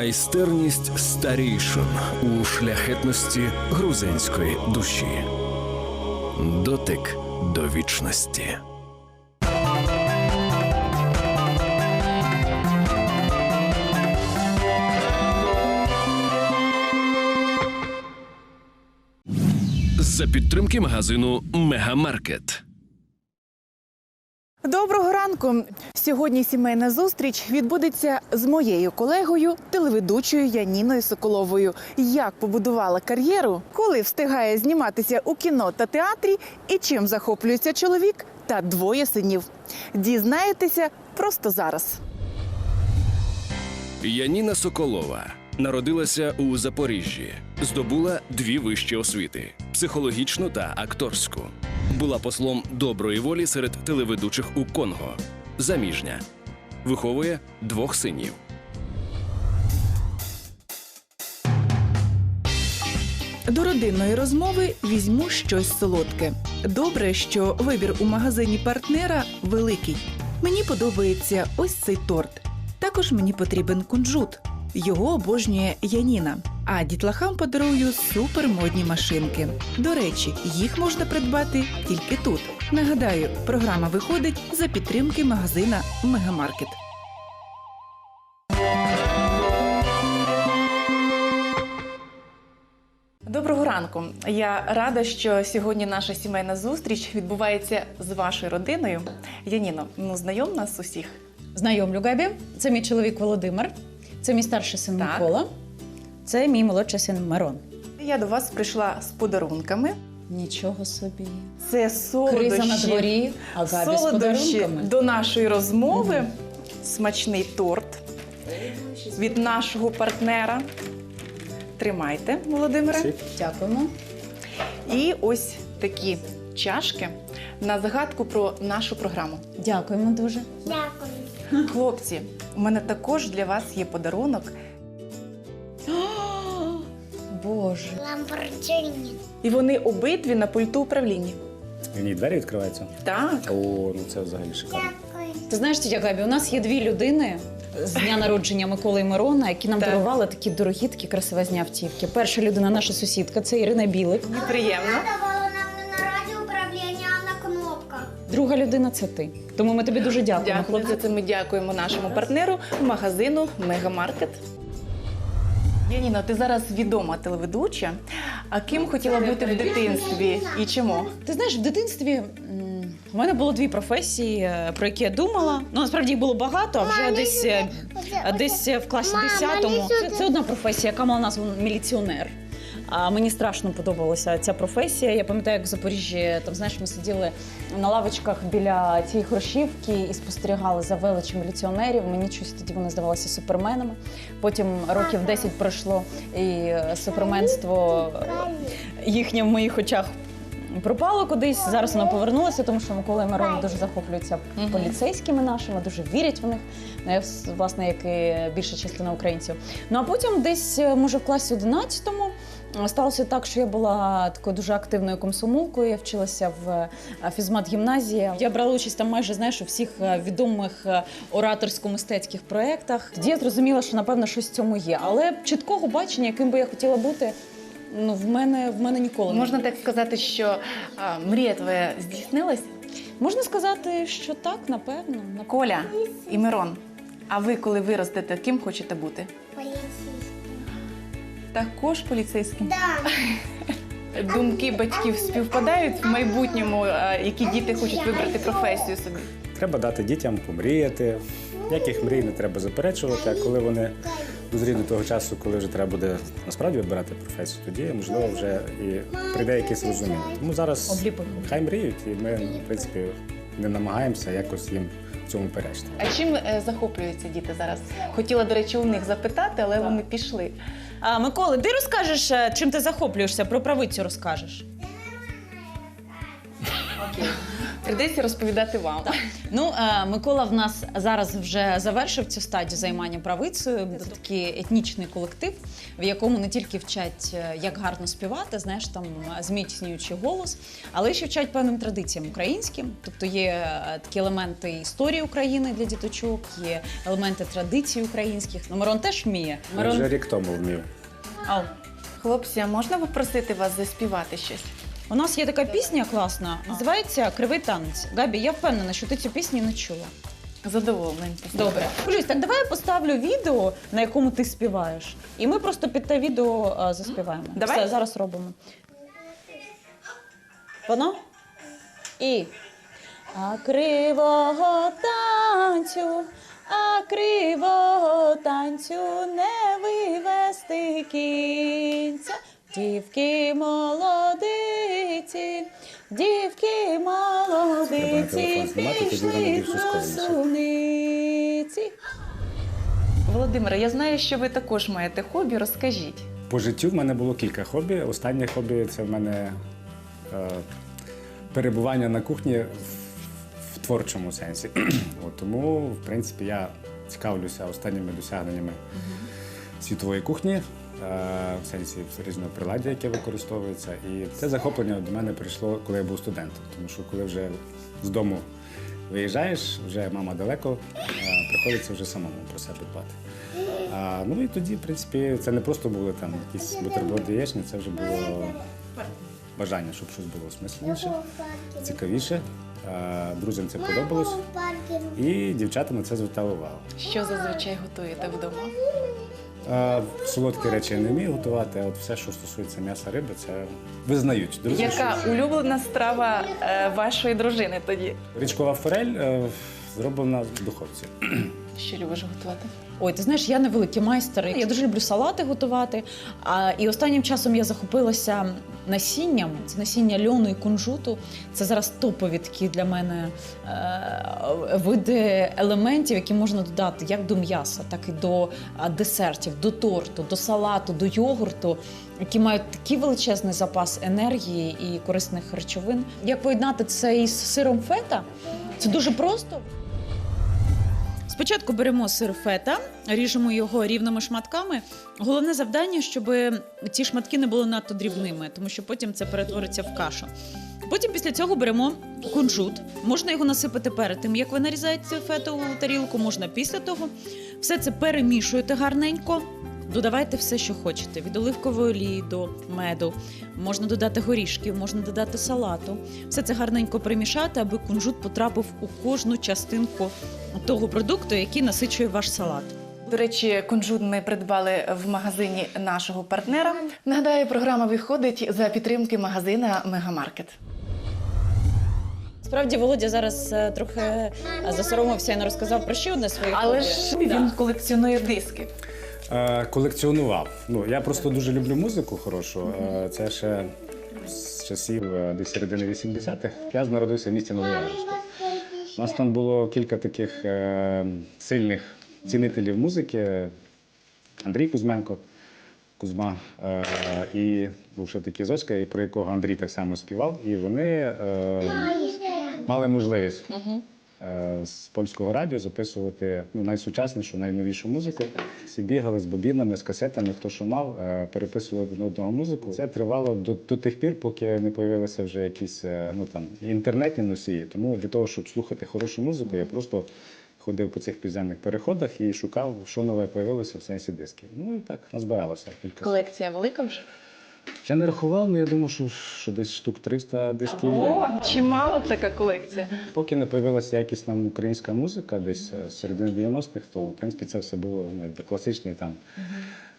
Майстерність старійшин у шляхетності грузинської душі. Дотик до вічності. За підтримки магазину Мегамаркет. Доброго ранку. Сьогодні сімейна зустріч відбудеться з моєю колегою, телеведучою Яніною Соколовою. Як побудувала кар'єру, коли встигає зніматися у кіно та театрі, і чим захоплюється чоловік та двоє синів. Дізнаєтеся просто зараз. Яніна Соколова народилася у Запоріжжі, здобула дві вищі освіти психологічну та акторську. Була послом доброї волі серед телеведучих у Конго. Заміжня. Виховує двох синів. До родинної розмови візьму щось солодке. Добре, що вибір у магазині партнера великий. Мені подобається ось цей торт. Також мені потрібен кунжут. Його обожнює Яніна. А дітлахам подарую супермодні машинки. До речі, їх можна придбати тільки тут. Нагадаю, програма виходить за підтримки магазина Мегамаркет. Доброго ранку. Я рада, що сьогодні наша сімейна зустріч відбувається з вашою родиною. Яніно, ну знайом нас усіх. Знайомлю Габі. Це мій чоловік Володимир, це мій старший син Так. Микола, це мій молодший син Мирон. Я до вас прийшла з подарунками. Нічого собі. Це солодощі, Криза на дворі, а Габі з солодощі подарунками. до нашої розмови. Смачний торт від нашого партнера. Тримайте, Володимире. Дякуємо. І ось такі чашки на загадку про нашу програму. Дякуємо дуже. Дякую. Хлопці, у мене також для вас є подарунок. Боже. Ламборджині. І вони обидві на пульту управління. В ній двері відкриваються. Так. О, ну це взагалі шикарно. Дякую. Ти знаєш, тітя Габі, у нас є дві людини з дня народження Миколи і Мирона, які нам Так. дарували такі дорогі, такі красивезні автівки. Перша людина, наша сусідка, це Ірина Білик. Приємно. Давала нам не на радіоуправління, а на кнопках. Друга людина це ти. Тому ми тобі дуже дякуємо, Дякую. хлопці. За це ми дякуємо нашому партнеру магазину Мегамаркет. Яніно, ти зараз відома телеведуча. А ким хотіла бути в дитинстві і чому? Ти знаєш, в дитинстві у мене було дві професії, е, про які я думала. Ну насправді їх було багато, а вже десь, е, десь в класі Мама, 10-му. Це, це одна професія, яка мала назву міліціонер. А мені страшно подобалася ця професія. Я пам'ятаю, як в Запоріжжі там знаєш, ми сиділи на лавочках біля цієї хрущівки і спостерігали за величі міліціонерів. Мені щось тоді вони здавалися суперменами. Потім років 10 пройшло, і суперменство їхнє в моїх очах пропало кудись. Зараз воно повернулося, тому що Микола і Мирон дуже захоплюються поліцейськими нашими, дуже вірять в них. Ну, власне, як і більша частина українців. Ну а потім, десь, може, в класі 11-му. Сталося так, що я була такою дуже активною комсомолкою. Я вчилася в е, фізмат-гімназії. Я брала участь там майже знаєш у всіх е, відомих е, ораторсько-мистецьких проєктах. Тоді я зрозуміла, що напевно щось в цьому є. Але чіткого бачення, яким би я хотіла бути, ну в мене в мене ніколи не Можна було. так сказати, що а, мрія твоя здійснилась? Можна сказати, що так, напевно. напевно. Коля і Мирон. А ви, коли виростете, ким хочете бути? Поліцейські. Також поліцейським. Да. Думки батьків співпадають в майбутньому, які діти хочуть вибрати професію собі. Треба дати дітям помріяти. Ніяких мрій не треба заперечувати, а коли вони дозріють до того часу, коли вже треба буде насправді вибирати професію, тоді можливо вже і прийде якесь розуміння. Тому зараз хай мріють, і ми, в принципі, не намагаємося якось їм цьому перечити. А чим е, захоплюються діти зараз? Хотіла, до речі, у них запитати, але вони пішли. А, Микола, ти розкажеш, е, чим ти захоплюєшся? Про правицю розкажеш. Прийдеться розповідати вам. Ну, е, Микола в нас зараз вже завершив цю стадію займання правицею. Це такий етнічний колектив, в якому не тільки вчать, е, як гарно співати, знаєш, там е, зміцнюючи голос, але ще вчать певним традиціям українським. Тобто є е, такі елементи історії України для діточок, є елементи традицій українських. Ну, Мирон теж вміє. Я вже рік тому вмів. Ау. Хлопці, а можна попросити вас заспівати щось? У нас є така пісня класна, називається Кривий танець. Габі, я впевнена, що ти цю пісню не чула. Задоволений. Добре. Люсь, так давай я поставлю відео, на якому ти співаєш. І ми просто під те відео а, заспіваємо. Давай. Все, зараз робимо. Воно? І. А кривого танцю, а кривого танцю не вивести кінця. Дівки молодиці, дівки молодиці, пішли до суниці. Володимире, я знаю, що ви також маєте хобі. Розкажіть. По життю в мене було кілька хобі. Останнє хобі це в мене е, перебування на кухні в, в творчому сенсі. От, тому, в принципі, я цікавлюся останніми досягненнями світової кухні, в сенсі різного приладдя, яке використовується. І це захоплення до мене прийшло, коли я був студентом. Тому що коли вже з дому виїжджаєш, вже мама далеко, е, приходиться вже самому про себе дбати. Ну і тоді, в принципі, це не просто були там якісь бутерброди яєчні, це вже було бажання, щоб щось було смисленіше, цікавіше. А, друзям це подобалось, і дівчата на це звертали увагу. Що зазвичай готуєте вдома? Солодкі речі я не вмію готувати, а от все, що стосується м'яса риби, це визнають. Друзі, Яка що улюблена страва е, вашої дружини тоді? річкова форель е, зроблена в духовці. Що любиш готувати? Ой, ти знаєш, я не великий майстер. Я дуже люблю салати готувати. А, і останнім часом я захопилася насінням. Це насіння льону і кунжуту. Це зараз топові такі для мене е, види елементів, які можна додати як до м'яса, так і до десертів, до торту, до салату, до йогурту, які мають такий величезний запас енергії і корисних речовин. Як поєднати це із сиром фета? Це дуже просто. Спочатку беремо сир фета, ріжемо його рівними шматками. Головне завдання, щоб ці шматки не були надто дрібними, тому що потім це перетвориться в кашу. Потім після цього беремо кунжут. Можна його насипати перед тим, як ви нарізаєте фету у тарілку, можна після того. Все це перемішуєте гарненько. Додавайте все, що хочете: від оливкової олії до меду. Можна додати горішків, можна додати салату. Все це гарненько примішати, аби кунжут потрапив у кожну частинку того продукту, який насичує ваш салат. До речі, кунжут ми придбали в магазині нашого партнера. Нагадаю, програма виходить за підтримки магазина Мегамаркет. Справді, Володя зараз е, трохи е, засоромився і не розказав про ще одне своє Але хобі. ж він колекціонує диски. Е, колекціонував. Ну, я просто дуже люблю музику хорошу. Е, це ще з часів е, десь середини 80-х. Я народився в місті Новояворівську. У нас там було кілька таких сильних цінителів музики. Андрій Кузьменко, Кузьма і був ще такий Зоська, про якого Андрій так само співав. І вони мали можливість з польського радіо записувати ну, найсучаснішу, найновішу музику. Всі бігали з бобінами, з касетами, хто що мав, е, переписували один одного музику. Це тривало до, до тих пір, поки не з'явилися вже якісь е, ну, там, інтернетні носії. Тому для того, щоб слухати хорошу музику, я просто ходив по цих підземних переходах і шукав, що нове з'явилося в сенсі дисків. Ну і так назбиралося. Колекція велика вже. Я не рахував, але я думаю, що, що десь штук 300 дисків. О, чимало така колекція. Поки не з'явилася якісна українська музика, десь е, середини 90-х, то в принципі це все було ну, класичний там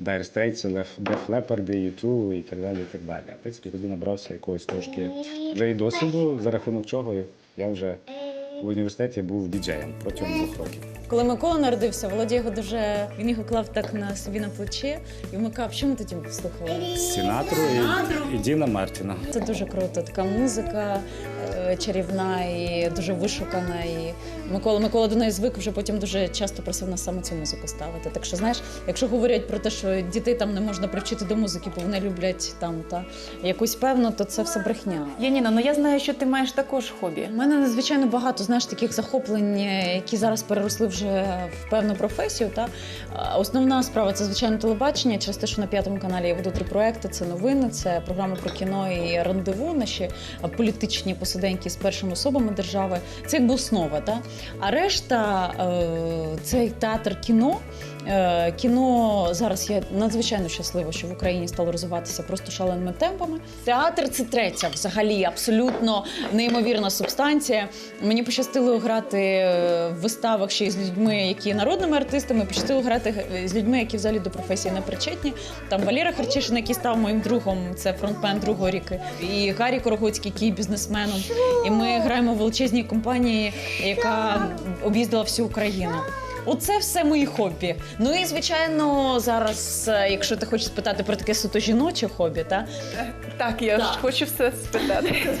Dire Straits, Def Leppard, U2 і так далі. І так далі. В принципі, тоді набрався якогось трошки вже і досвіду, за рахунок чого я вже в університеті був діджеєм протягом двох років. Коли Микола народився, Володя його дуже він його клав так на собі на плече і вмикав. Що ми тоді слухали? Сінатру і, і Діна Мартіна. Це дуже круто. Така музика, е, чарівна і дуже вишукана. І Микола Микола до неї звик вже потім дуже часто просив нас саме цю музику ставити. Так що, знаєш, якщо говорять про те, що дітей там не можна привчити до музики, бо вони люблять там та якусь певну, то це все брехня. Яніна, ну я знаю, що ти маєш також хобі. У мене надзвичайно багато знаєш таких захоплень, які зараз переросли вже в певну професію. Та основна справа це звичайно телебачення. Через те, що на п'ятому каналі я веду три проекти: це новини, це програма про кіно і рандеву, наші політичні посиденьки з першими особами держави. Це якби основа. Та а решта е, це театр кіно. Е, Кіно зараз я надзвичайно щаслива, що в Україні стало розвиватися просто шаленими темпами. Театр це третя, взагалі, абсолютно неймовірна субстанція. Мені пощастило грати е, в виставах ще з людьми, які народними артистами. Пощастило грати е, з людьми, які взагалі до професії не причетні. Там Валера Харчишин, який став моїм другом, це фронтмен другого ріки, і Гаррі Корогоцький, який бізнесменом. І ми граємо в величезній компанії, яка об'їздила всю Україну. Оце все мої хобі. Ну і звичайно, зараз, е, якщо ти хочеш спитати про таке суто жіноче хобі, та Так, я Так. ж хочу все спитати.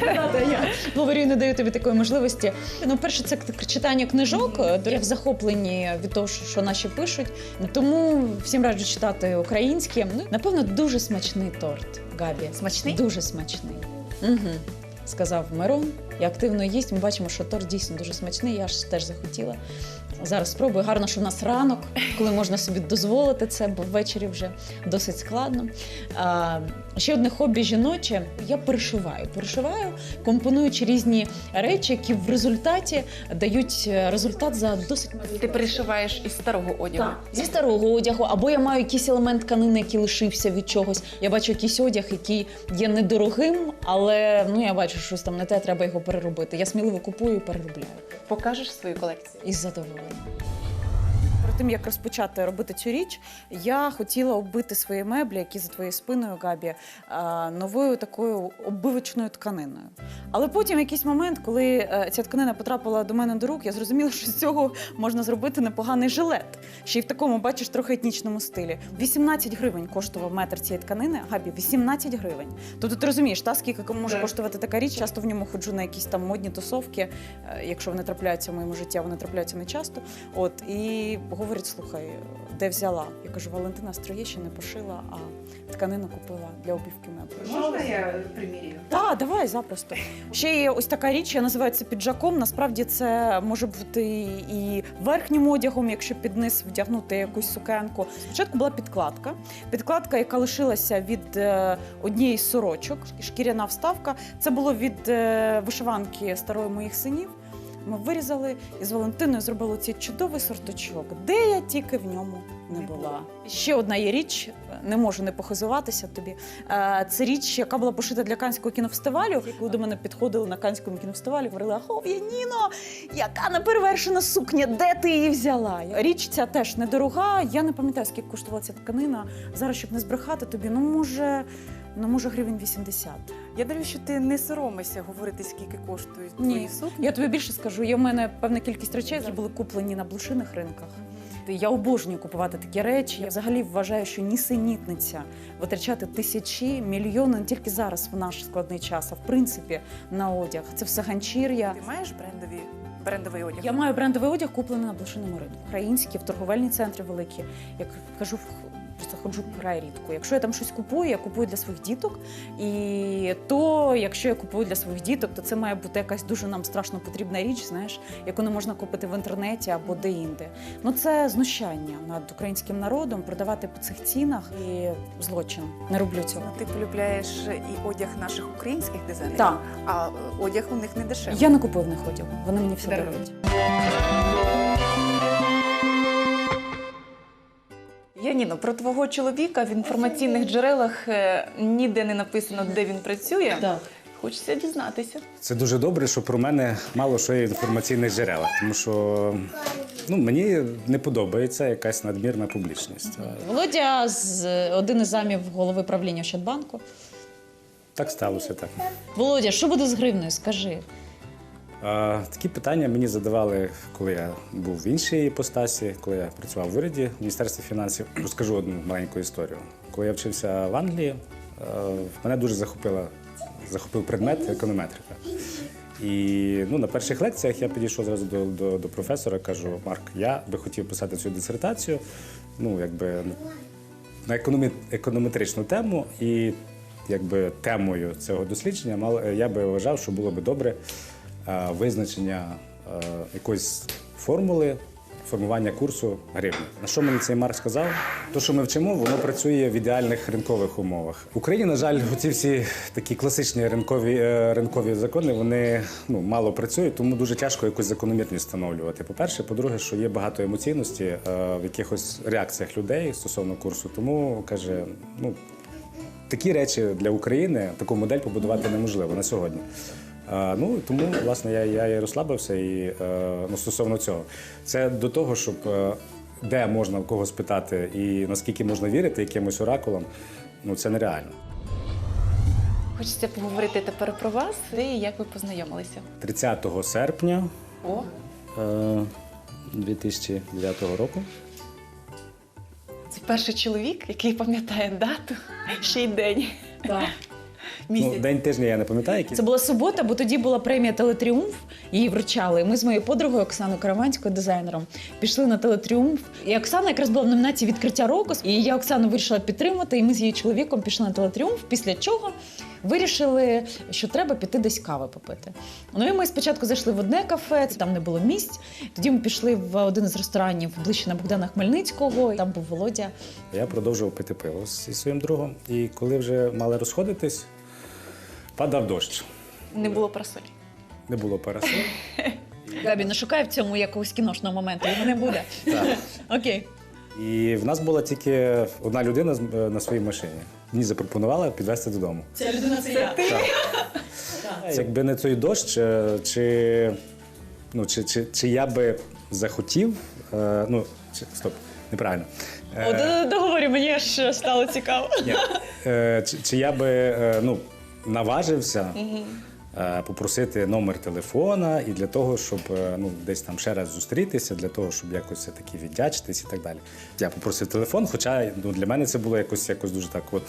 я говорю, не даю тобі такої можливості. Ну, перше, це читання книжок. До речі, в захопленні від того, що наші пишуть. Тому всім раджу читати українське. Ну, напевно, дуже смачний торт. Габі. Смачний? Дуже смачний. Угу. Сказав Мирон. І активно їсть. Ми бачимо, що торт дійсно дуже смачний. Я ж теж захотіла. Зараз спробую. Гарно, що в нас ранок, коли можна собі дозволити це, бо ввечері вже досить складно. Ще одне хобі жіноче. Я перешиваю. Перешиваю, компонуючи різні речі, які в результаті дають е, результат за досить Ти перешиваєш із старого одягу. так, зі старого одягу, або я маю якийсь елемент тканини, який лишився від чогось. Я бачу якийсь одяг, який є недорогим, але ну я бачу, що щось там не те, треба його переробити. Я сміливо купую і переробляю Покажеш свою колекцію. із задоволенням. Перед тим як розпочати робити цю річ, я хотіла оббити свої меблі, які за твоєю спиною, Габі, новою такою оббивочною тканиною. Але потім якийсь момент, коли е, ця тканина потрапила до мене до рук, я зрозуміла, що з цього можна зробити непоганий жилет. Ще й в такому, бачиш, трохи етнічному стилі. 18 гривень коштував метр цієї тканини. Габі, 18 гривень. Тобто ти розумієш, та скільки може коштувати така річ? Часто в ньому ходжу на якісь там модні тусовки, е, якщо вони трапляються в моєму житті, вони трапляються не часто. От і говорять: слухай, де взяла? Я кажу, Валентина з Троєщини пошила, а тканину купила для обівки меблів. Можна я примірюю? Так, давай запросто. Ще є ось така річ, я називаю це піджаком. Насправді це може бути і верхнім одягом, якщо під низ вдягнути якусь сукенку. Спочатку була підкладка. Підкладка, яка лишилася від е, однієї з сорочок, шкіряна вставка. Це було від е, вишиванки старої моїх синів. Ми вирізали і з Валентиною зробили цей чудовий сорточок, де я тільки в ньому не була. Ще одна є річ, не можу не похизуватися тобі. Е, Це річ, яка була пошита для Канського кінофестивалю. Коли до мене підходили на Канському кінофестивалі, говорили: Ахов, Яніно, яка неперевершена сукня, де ти її взяла? Річ ця теж недорога. Я не пам'ятаю, скільки коштувала ця тканина. Зараз, щоб не збрехати тобі, ну може, ну може гривень 80. Я дивлюсь, що ти не соромишся говорити, скільки коштують Ні. твої сукні. Я тобі більше скажу, є в мене певна кількість речей, які були куплені на блошиних ринках. Я обожнюю купувати такі речі. Я взагалі вважаю, що нісенітниця витрачати тисячі, мільйони не тільки зараз в наш складний час, а в принципі на одяг. Це все ганчір'я. Ти маєш брендові брендовий одяг? Я маю брендовий одяг, куплений на блошиному ринку. Український, в торговельні центри великі. Як кажу, просто ходжу край рідко. Якщо я там щось купую, я купую для своїх діток. І то, якщо я купую для своїх діток, то це має бути якась дуже нам страшно потрібна річ, знаєш, яку не можна купити в інтернеті або де-інде. Ну це знущання над українським народом, продавати по цих цінах і злочин. Не роблю цього. Ти полюбляєш і одяг наших українських дизайнерів, Так. а одяг у них не дешевий. Я не купую в них одягу, вони мені все Дарують. Дарують. Яніно, про твого чоловіка в інформаційних джерелах е, ніде не написано, де він працює. Так. Хочеться дізнатися. Це дуже добре, що про мене мало що є в інформаційних джерелах, тому що ну, мені не подобається якась надмірна публічність. Володя з один із замів голови правління Ощадбанку. Так сталося так. Володя, що буде з гривнею? Скажи. Такі питання мені задавали, коли я був в іншій іпостасі, коли я працював в уряді в Міністерстві фінансів. Розкажу одну маленьку історію. Коли я вчився в Англії, е, мене дуже захопила, захопив предмет економетрика. І ну, на перших лекціях я підійшов зразу до, до, до професора, кажу: Марк, я би хотів писати цю дисертацію, ну, якби на економі... економетричну тему, і якби темою цього дослідження я би вважав, що було би добре визначення е, якоїсь формули формування курсу гривні. На що мені цей Марк сказав? То, що ми вчимо, воно працює в ідеальних ринкових умовах. В Україні, на жаль, ці всі такі класичні ринкові, е, ринкові закони вони ну, мало працюють, тому дуже тяжко якусь закономірність встановлювати. По-перше, по-друге, що є багато емоційності е, в якихось реакціях людей стосовно курсу. Тому каже, ну такі речі для України таку модель побудувати неможливо на сьогодні. Е, ну тому власне я, я і розслабився і е, ну, стосовно цього. Це до того, щоб е, де можна в когось питати і наскільки можна вірити якимось оракулам, ну це нереально. Хочеться поговорити тепер про вас, де і як ви познайомилися. 30 серпня О, е, 2009 року. це перший чоловік, який пам'ятає дату, ще й день. Ну, Місяць. день тижня я не пам'ятаю, який Це була субота, бо тоді була премія Телетріумф. Її вручали. Ми з моєю подругою Оксаною Караванською, дизайнером, пішли на Телетріумф. І Оксана якраз була в номінації відкриття року. І я Оксану вирішила підтримати. І ми з її чоловіком пішли на Телетріумф. Після чого вирішили, що треба піти десь кави попити. Ну і ми спочатку зайшли в одне кафе, там не було місць. Тоді ми пішли в один з ресторанів ближче на Богдана Хмельницького. Там був Володя. Я продовжував пити пиво зі своїм другом. І коли вже мали розходитись, падав дощ. Не було парасолі. Не було парасоль. Габі, не шукай в цьому якогось кіношного моменту. Його не буде. Так. Окей. І в нас була тільки одна людина е, на своїй машині. Мені запропонувала підвезти додому. Ця людина це я. Це Якби не той дощ, е, чи, ну, чи, чи, чи я би захотів. е, Ну, чи, стоп, неправильно. Е, От договорю, мені аж стало цікаво. Ні. Е, Чи, чи я би е, ну, наважився е, попросити номер телефона і для того, щоб е, ну, десь там ще раз зустрітися, для того, щоб якось все-таки віддячитись і так далі. Я попросив телефон, хоча ну, для мене це було якось, якось дуже так, от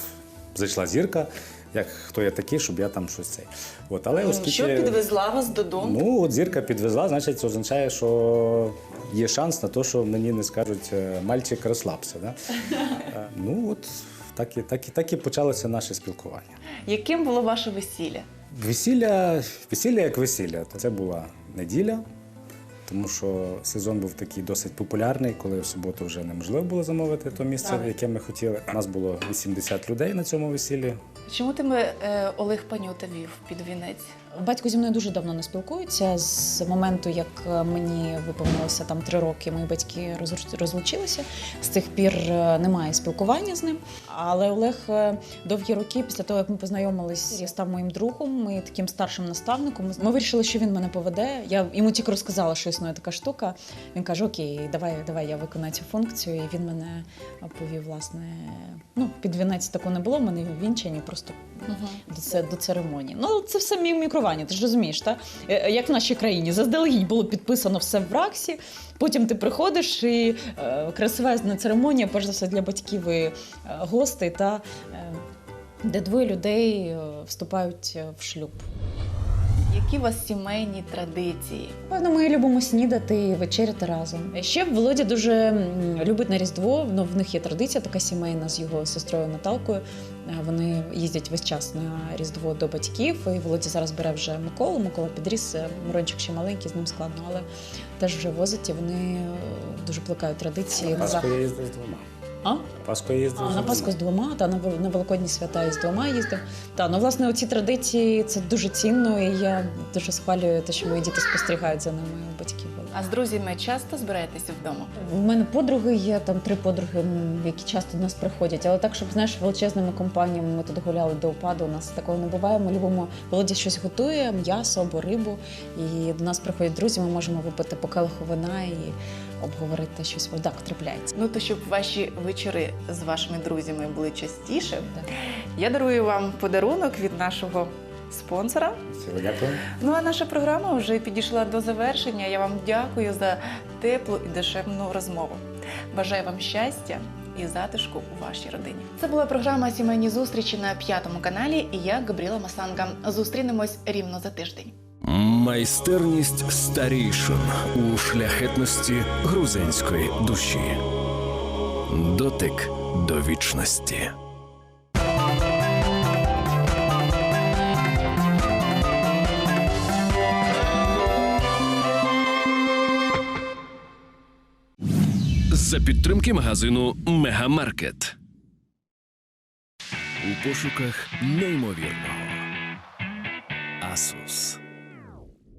зайшла зірка, як хто я такий, щоб я там щось цей. От, але оскільки... Що підвезла вас додому? Ну, от зірка підвезла, значить, це означає, що є шанс на те, що мені не скажуть е, мальчик, розслабся. Да? Е, Ну от так і, так, і, так і почалося наше спілкування. Яким було ваше весілля? Весілля, весілля як весілля. Це була неділя, тому що сезон був такий досить популярний, коли в суботу вже неможливо було замовити то місце, яке ми хотіли. У нас було 80 людей на цьому весіллі. Чому тебе е, Олег Панюта вів під вінець? Батько зі мною дуже давно не спілкується. З моменту, як е, мені виповнилося там три роки, мої батьки розлучилися. З тих пір е, немає спілкування з ним. Але Олег е, довгі роки, після того як ми познайомились, я став моїм другом, ми таким старшим наставником. Ми вирішили, що він мене поведе. Я йому тільки розказала, що існує така штука. Він каже: Окей, давай, давай я виконаю цю функцію. І він мене повів, власне, ну, під вінець такого не було, в мене вінчані просто до, це, до церемонії. Ну, це все мімікрування, ти ж розумієш, так? Як в нашій країні. Заздалегідь було підписано все в РАКСі, потім ти приходиш і е, красивезна церемонія, перш за все, для батьків і е, гостей, та, е, де двоє людей е, вступають е, в шлюб. Які у вас сімейні традиції? Певно, ми любимо снідати і вечеряти разом. Ще Володя дуже любить на Різдво. Ну, в них є традиція така сімейна з його сестрою Наталкою. Е, Вони їздять весь час на Різдво до батьків. І Володя зараз бере вже Миколу. Микола підріс, е, Мирончик ще маленький, з ним складно, але теж вже возить і вони е, дуже плекають традиції. Пасху я їздив з двома. А? Пасху їздив А, на. Пасху з двома, та на на Великодні свята і з двома їздив. Та ну власне оці традиції це дуже цінно, і я дуже схвалюю те, що мої діти спостерігають за ними у батьків. А з друзями часто збираєтеся вдома? У мене подруги є, там три подруги, які часто до нас приходять. Але так, щоб знаєш, величезними компаніями ми тут гуляли до опаду. У нас такого не буває. Ми любимо Володя щось готує, м'ясо або рибу. І до нас приходять друзі. Ми можемо випити по келиху вина і обговорити щось. Так, трапляється. Ну то щоб ваші вечори з вашими друзями були частіше, Так. я дарую вам подарунок від нашого спонсора. Всього дякую. Ну а наша програма вже підійшла до завершення. Я вам дякую за теплу і душевну розмову. Бажаю вам щастя і затишку у вашій родині. Це була програма Сімейні зустрічі на п'ятому каналі. І я Габріела Масанга. Зустрінемось рівно за тиждень. Майстерність старійшин у шляхетності грузинської душі. Дотик до вічності. За підтримки магазину Мегамаркет. У пошуках неймовірного. Asus.